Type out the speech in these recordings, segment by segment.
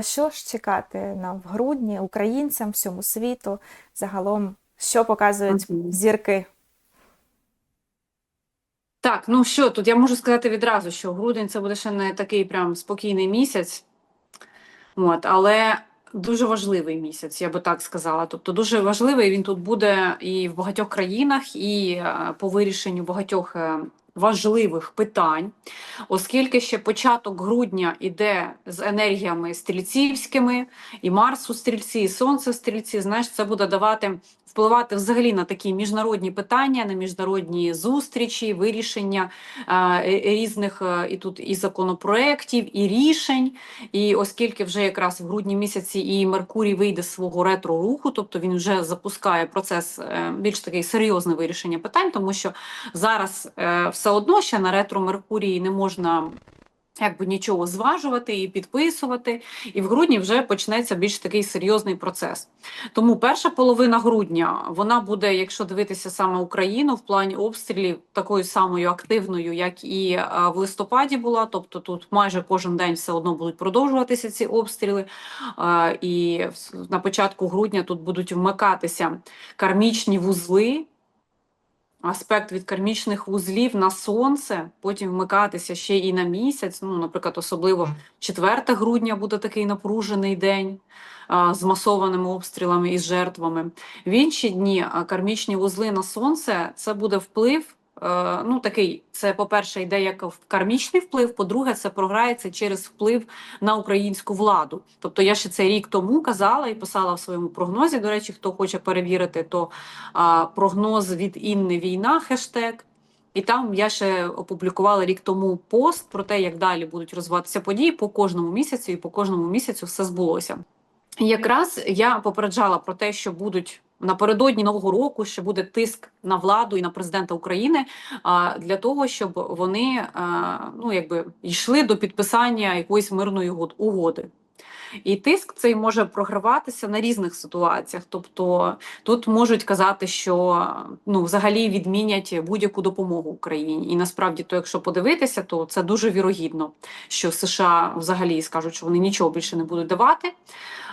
Що ж чекати нам в грудні українцям, всьому світу, загалом, що показують зірки? Так, ну що тут я можу сказати відразу, що грудень це буде ще не такий прям спокійний місяць, от, але дуже важливий місяць, я би так сказала. Тобто дуже важливий він тут буде і в багатьох країнах, і е, по вирішенню багатьох е, важливих питань, оскільки ще початок грудня іде з енергіями стрільцівськими, і Марс у стрільці, і Сонце в стрільці, знаєш, це буде давати впливати взагалі на такі міжнародні питання, на міжнародні зустрічі, вирішення е, різних е, і тут і законопроєктів, і рішень. І оскільки вже якраз в грудні місяці і Меркурій вийде з свого ретро-руху, тобто він вже запускає процес е, більш такий серйозне вирішення питань, тому що зараз е, все одно ще на ретро Меркурії не можна. Якби нічого зважувати і підписувати, і в грудні вже почнеться більш такий серйозний процес. Тому перша половина грудня вона буде, якщо дивитися саме Україну, в плані обстрілів такою самою активною, як і е, в листопаді була. Тобто тут майже кожен день все одно будуть продовжуватися ці обстріли. Е, І на початку грудня тут будуть вмикатися кармічні вузли. Аспект від кармічних вузлів на сонце, потім вмикатися ще і на місяць. Ну, наприклад, особливо 4 грудня буде такий напружений день а, з масованими обстрілами і жертвами. В інші дні кармічні вузли на сонце це буде вплив. Е, Ну, такий, це, по-перше, йде як в- кармічний вплив, по-друге, це програється через вплив на українську владу. Тобто я ще це рік тому казала і писала в своєму прогнозі. До речі, хто хоче перевірити, то а, прогноз від Інни війна хештег. І там я ще опублікувала рік тому пост про те, як далі будуть розвиватися події по кожному місяцю, і по кожному місяцю все збулося. І якраз я попереджала про те, що будуть напередодні нового року, ще буде тиск на владу і на президента України для того, щоб вони ну якби йшли до підписання якоїсь мирної угод- угоди. І тиск цей може програватися на різних ситуаціях. Тобто тут можуть казати, що ну взагалі відмінять будь-яку допомогу Україні. І насправді, то якщо подивитися, то це дуже вірогідно, що США взагалі скажуть, що вони нічого більше не будуть давати.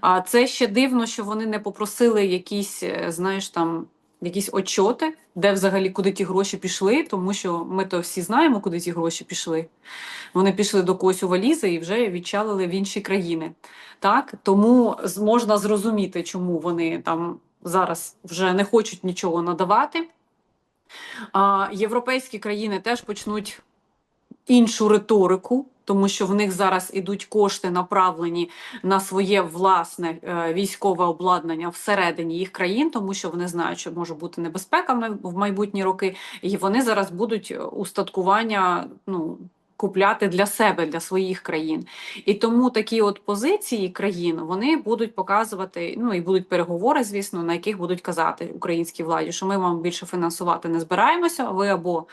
А це ще дивно, що вони не попросили якісь, е, знаєш, там. Якісь отчоти, де взагалі куди ті гроші пішли, тому що ми то всі знаємо, куди ті гроші пішли. Вони пішли до когось у валізи і вже відчалили в інші країни. Так тому можна зрозуміти, чому вони там зараз вже не хочуть нічого надавати. А, європейські країни теж почнуть іншу риторику, тому що в них зараз ідуть кошти направлені на своє власне е, військове обладнання всередині їх країн, тому що вони знають, що може бути небезпека в майбутні роки, і вони зараз будуть е, устаткування ну, купляти для себе, для своїх країн. І тому такі от позиції країн вони будуть показувати, ну і будуть переговори, звісно, на яких будуть казати українській владі, що ми вам більше фінансувати не збираємося. Ви або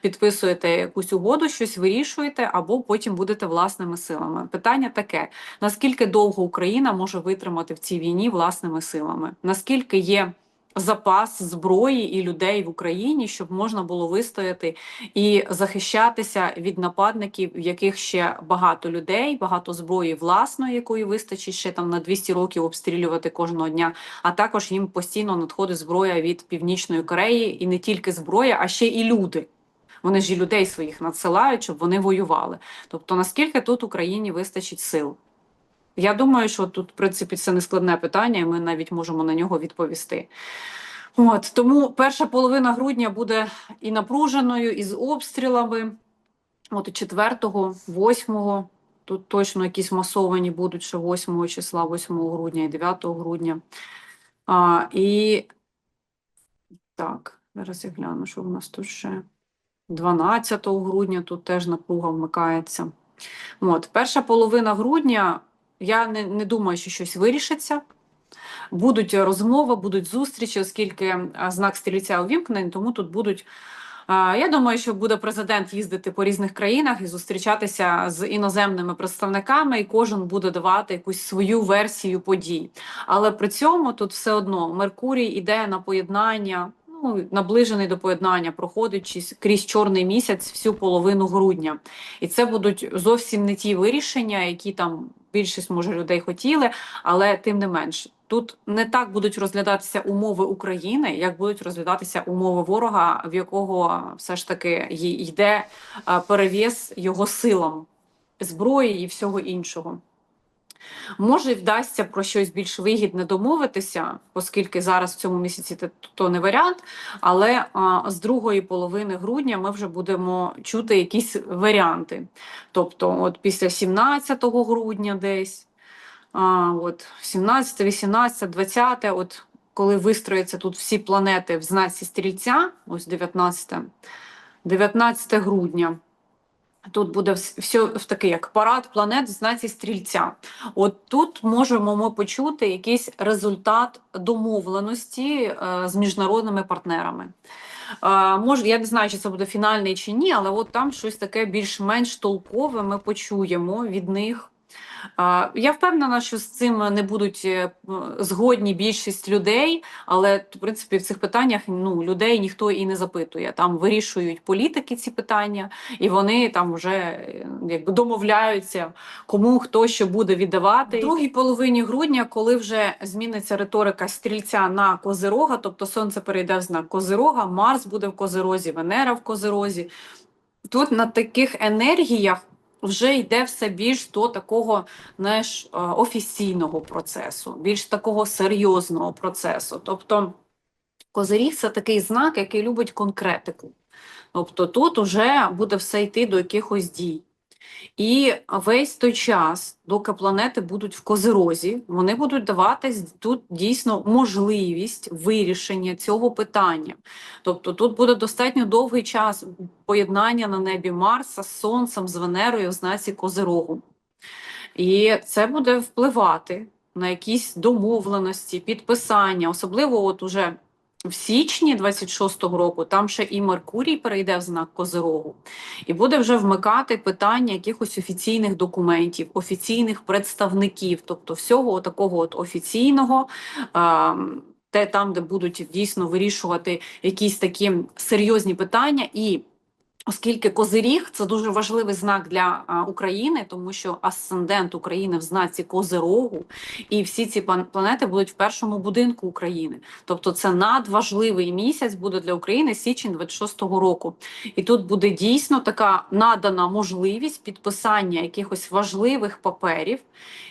підписуєте якусь угоду, щось вирішуєте, або потім будете власними силами. Питання таке: наскільки довго Україна може витримати в цій війні власними силами? Наскільки є запас зброї і людей в Україні, щоб можна було вистояти і захищатися від нападників, в яких ще багато людей, багато зброї власної, якої вистачить ще там на 200 років обстрілювати кожного дня. А також їм постійно надходить зброя від Північної Кореї, і не тільки зброя, а ще і люди. Вони ж і людей своїх надсилають, щоб вони воювали. Тобто, наскільки тут Україні вистачить сил? Я думаю, що тут, в принципі, це не складне питання, і ми навіть можемо на нього відповісти. От тому перша половина грудня буде і напруженою, і з обстрілами. От і 4, 8, тут точно якісь масовані будуть ще 8 числа, 8 грудня і 9 грудня. А, і так, зараз я гляну, що в нас тут ще 12 грудня тут теж напруга вмикається. От, перша половина грудня, я не, не думаю, що щось вирішиться. Будуть розмови, будуть зустрічі, оскільки знак стрільця увімкнений, тому тут будуть. Я думаю, що буде президент їздити по різних країнах і зустрічатися з іноземними представниками, і кожен буде давати якусь свою версію подій. Але при цьому тут все одно Меркурій іде на поєднання, ну наближений до поєднання, проходить крізь чорний місяць всю половину грудня. І це будуть зовсім не ті вирішення, які там більшість може людей хотіли, але тим не менш. Тут не так будуть розглядатися умови України, як будуть розглядатися умови ворога, в якого все ж таки йде перевіз його силам зброї і всього іншого. Може, вдасться про щось більш вигідне домовитися, оскільки зараз в цьому місяці то не варіант. Але а, з другої половини грудня ми вже будемо чути якісь варіанти. Тобто, от після 17 грудня десь, от 17, 18, 20, от коли вистрояться тут всі планети в знаці стрільця, ось 19, 19 грудня. Тут буде все в такий як парад планет в знаці стрільця. От тут можемо ми почути якийсь результат домовленості е, з міжнародними партнерами. Е, може, я не знаю, чи це буде фінальний чи ні, але от там щось таке більш-менш толкове ми почуємо від них. Я впевнена, що з цим не будуть е, згодні більшість людей, але в принципі в цих питаннях ну, людей ніхто і не запитує. Там вирішують політики ці питання, і вони там вже е, якби домовляються, кому хто що буде віддавати. В другій половині грудня, коли вже зміниться риторика стрільця на козирога, тобто сонце перейде в знак козирога, Марс буде в козирозі, Венера в козирозі. Тут на таких енергіях вже йде все більш до такого знаєш, е, офіційного процесу, більш такого серйозного процесу. Тобто козиріг це такий знак, який любить конкретику. Тобто тут вже буде все йти до якихось дій. І весь той час, доки планети будуть в козирозі, вони будуть давати тут дійсно можливість вирішення цього питання. Тобто тут буде достатньо довгий час поєднання на небі Марса з Сонцем, з Венерою в знаці Козирогу. І це буде впливати на якісь домовленості, підписання, особливо от уже в січні 26-го року, там ще і Меркурій перейде в знак Козирогу, і буде вже вмикати питання якихось офіційних документів, офіційних представників, тобто всього такого от офіційного. те там, де будуть дійсно вирішувати якісь такі серйозні питання, і Оскільки Козиріг це дуже важливий знак для України, тому що асцендент України в знаці Козирогу, і всі ці план- планети будуть в першому будинку України. Тобто це надважливий місяць буде для України січень 26-го року. І тут буде дійсно така надана можливість підписання якихось важливих паперів,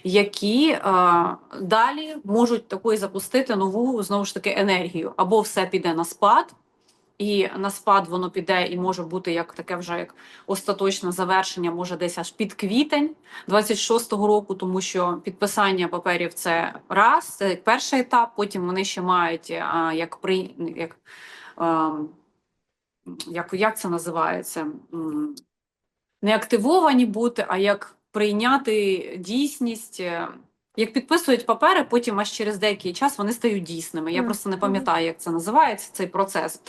які а, далі можуть такої запустити нову знову ж таки енергію. Або все піде на спад. І на спад воно піде і може бути як таке вже як остаточне завершення, може десь аж під квітень 26-го року, тому що підписання паперів це раз, це перший етап. Потім вони ще мають а, як при як, а, як, як це називається? Не активовані бути, а як прийняти дійсність. Як підписують папери, потім аж через деякий час вони стають дійсними. Я Мгм. просто не пам'ятаю, як це називається, цей процес.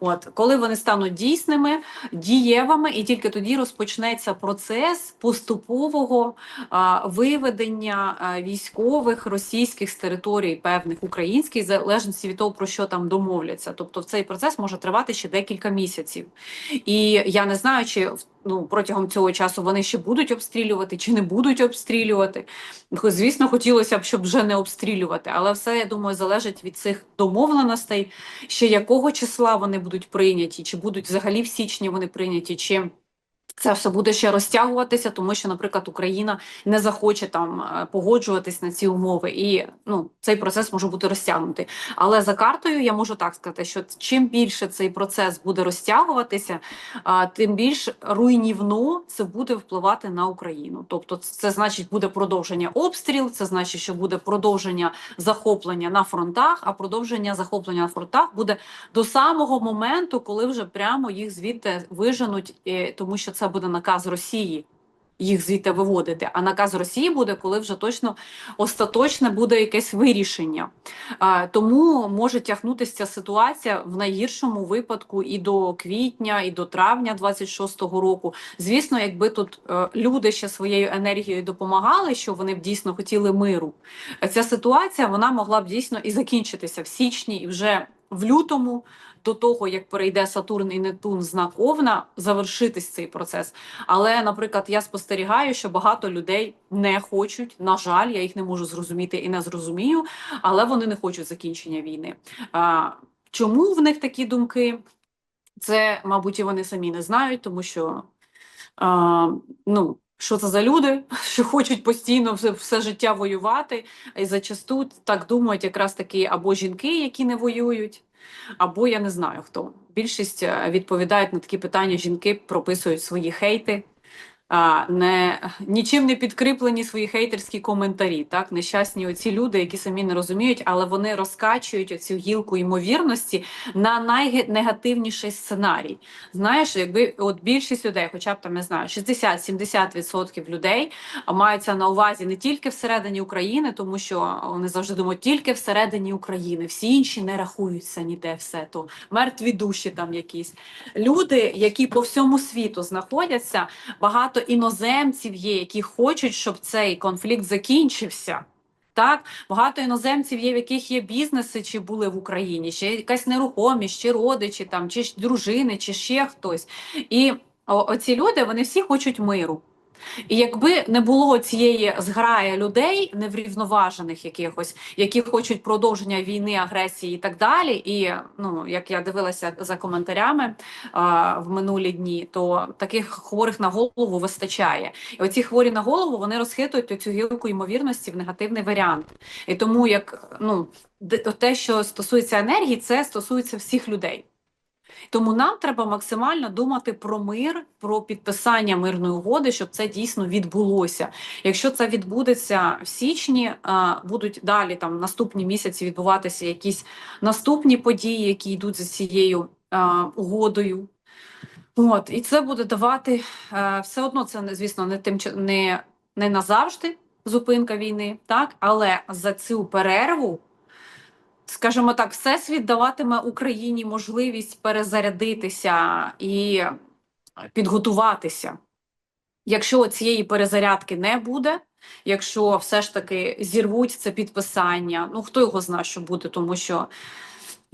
От коли вони стануть дійсними, дієвими, і тільки тоді розпочнеться процес поступового а, виведення а, військових російських з територій певних українських, в залежності від того, про що там домовляться. Тобто, цей процес може тривати ще декілька місяців. І я не знаю, чи ну протягом цього часу вони ще будуть обстрілювати чи не будуть обстрілювати. Звісно, хотілося б, щоб вже не обстрілювати, але все я думаю залежить від цих домовленостей, ще якого числа вони будуть прийняті, чи будуть взагалі в січні вони прийняті, чи це все буде ще розтягуватися, тому що, наприклад, Україна не захоче там е, погоджуватись на ці умови, і ну цей процес може бути розтягнутий. Але за картою я можу так сказати, що чим більше цей процес буде розтягуватися, тим більш руйнівно це буде впливати на Україну. Тобто, це значить буде продовження обстріл, це значить, що буде продовження захоплення на фронтах, а продовження захоплення на фронтах буде до самого моменту, коли вже прямо їх звідти виженуть, е, тому що це буде наказ Росії. Їх звідти виводити, а наказ Росії буде, коли вже точно остаточне буде якесь вирішення. Тому може тягнутися ця ситуація в найгіршому випадку і до квітня, і до травня 26-го року. Звісно, якби тут е, люди ще своєю енергією допомагали, що вони б дійсно хотіли миру. Ця ситуація вона могла б дійсно і закінчитися в січні, і вже в лютому, до того як перейде Сатурн і Нептун в знак Овна, завершитись цей процес. Але, наприклад, я спостерігаю, що багато людей не хочуть. На жаль, я їх не можу зрозуміти і не зрозумію, але вони не хочуть закінчення війни. А, чому в них такі думки? Це, мабуть, і вони самі не знають, тому що а, ну, що це за люди, що хочуть постійно все, все життя воювати, і зачасту так думають якраз таки або жінки, які не воюють, або я не знаю хто. Більшість е, відповідають на такі питання, жінки прописують свої хейти. Не, нічим не підкріплені свої хейтерські коментарі. Так? Нещасні оці люди, які самі не розуміють, але вони розкачують оцю гілку ймовірності на найнегативніший сценарій. Знаєш, якби от більшість людей, хоча б там не знаю, 60-70% людей маються на увазі не тільки всередині України, тому що вони завжди думають тільки всередині України. Всі інші не рахуються ніде все то мертві душі там якісь. Люди, які по всьому світу знаходяться, багато іноземців є, які хочуть, щоб цей конфлікт закінчився. Так, багато іноземців є, в яких є бізнеси, чи були в Україні, чи якась нерухомість, чи родичі, там, чи дружини, чи ще хтось. І оці люди вони всі хочуть миру. І якби не було цієї зграї людей, неврівноважених якихось, які хочуть продовження війни, агресії і так далі. І ну, як я дивилася за коментарями а, в минулі дні, то таких хворих на голову вистачає. І оці хворі на голову вони розхитують цю гілку ймовірності в негативний варіант. І тому як ну, те, що стосується енергії, це стосується всіх людей. Тому нам треба максимально думати про мир, про підписання мирної угоди, щоб це дійсно відбулося. Якщо це відбудеться в січні, будуть далі там наступні місяці відбуватися якісь наступні події, які йдуть за цією угодою. От, і це буде давати е, все одно, це не- звісно не тим не, не назавжди зупинка війни, так але за цю перерву скажімо так, всесвіт даватиме Україні можливість перезарядитися і підготуватися. Якщо цієї перезарядки не буде, якщо все ж таки зірвуть це підписання, ну хто його знає, що буде, тому що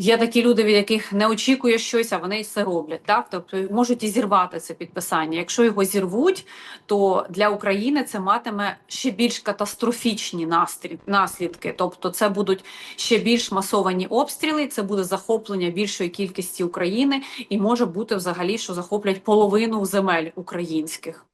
є такі люди, від яких не очікує щось, а вони все роблять. Так, тобто можуть і зірвати це підписання. Якщо його зірвуть, то для України це матиме ще більш катастрофічні наслідки. Тобто, це будуть ще більш масовані обстріли, це буде захоплення більшої кількості України, і може бути взагалі, що захоплять половину земель українських.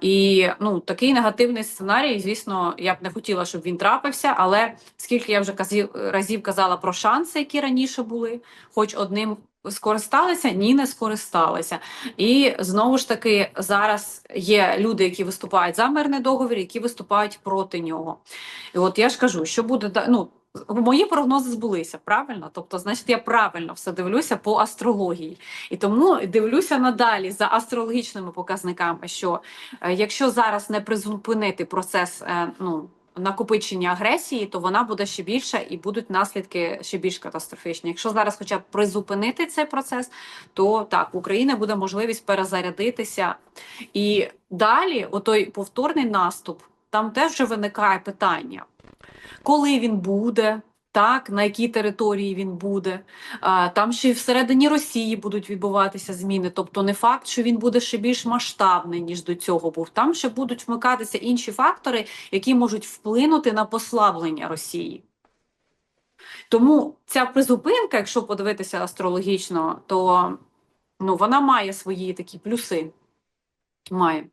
І ну, такий негативний сценарій, звісно, я б не хотіла, щоб він трапився, але скільки я вже казів, разів казала про шанси, які раніше були, хоч одним скористалися, ні, не скористалися. І знову ж таки, зараз є люди, які виступають за мирний договір, які виступають проти нього. І от я ж кажу, що буде ну, мої прогнози збулися, правильно? Тобто, значить, я правильно все дивлюся по астрології. І тому дивлюся надалі за астрологічними показниками, що е, якщо зараз не призупинити процес е, ну, накопичення агресії, то вона буде ще більша і будуть наслідки ще більш катастрофічні. Якщо зараз хоча б призупинити цей процес, то так, в Україні буде можливість перезарядитися. І далі, отой повторний наступ, там теж виникає питання, коли він буде. Так, на якій території він буде, а, там ще й всередині Росії будуть відбуватися зміни. Тобто, не факт, що він буде ще більш масштабний, ніж до цього був. Там ще будуть вмикатися інші фактори, які можуть вплинути на послаблення Росії. Тому ця призупинка, якщо подивитися астрологічно, то ну, вона має свої такі плюси. Має.